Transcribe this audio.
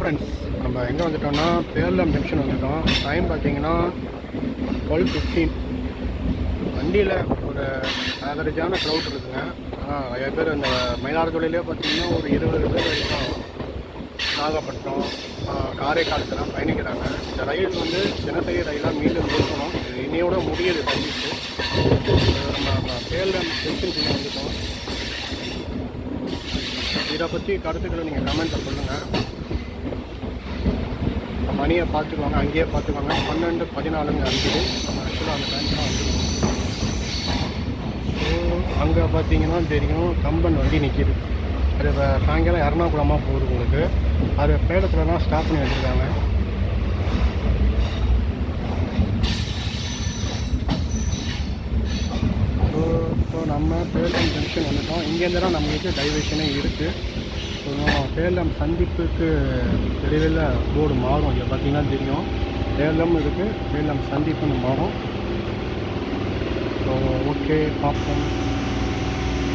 Friends நம்ம எங்கே வந்துட்டோம்னா பேர்லம் ஜங்ஷன் வந்துட்டோம். டைம் பார்த்தீங்கன்னா டுவெல் ஃபிஃப்டீன் வண்டியில் ஒரு ஆவரேஜான க்ரௌட் இருக்குங்க. ஆனால் நிறைய பேர் இந்த மயிலாடுதுறையிலே பார்த்தீங்கன்னா ஒரு இருபது பேர் வரைக்கும் நாகப்பட்டினம் காரைக்காலத்தில் பயணிக்கிறாங்க. இந்த ரயில் வந்து தினசரி ரயிலாக மீண்டும் இருக்கணும் இது இன்னையோட முடியுது சர்வீஸு நம்ம பேர்லம் ஜங்ஷனுக்குள்ளே வந்துட்டோம். இதை பற்றி கருத்துக்களை நீங்கள் கமெண்ட்டில் சொல்லுங்கள் மணியை பார்த்துக்குவாங்க அங்கேயே பார்த்துக்குவாங்க. பன்னெண்டு பதினாலுங்க அஞ்சுது ஆக்சுவலாக அந்த டைம் தான் ஸோ அங்கே பார்த்தீங்கன்னா தெரியும் கம்பன் வண்டி நிற்கிது அது இப்போ சாயங்காலம் எறணாகுளமாக போகுது உங்களுக்கு. அது பேடத்தில் தான் ஸ்டாப் பண்ணி வச்சுருக்காங்க. ஸோ இப்போ நம்ம பேலம் ஜங்ஷன் வந்துட்டோம். இங்கேருந்து தான் நம்மளுக்கு டைவர்ஷனே இருக்குது சேலம் சந்திப்புக்கு விரைவில் போர்டு மாறும். இதில் பார்த்தீங்கன்னா தெரியும். சேலம் இருக்குது சேலம் சந்திப்புன்னு மாறும். ஸோ ஓகே பார்ப்போம்.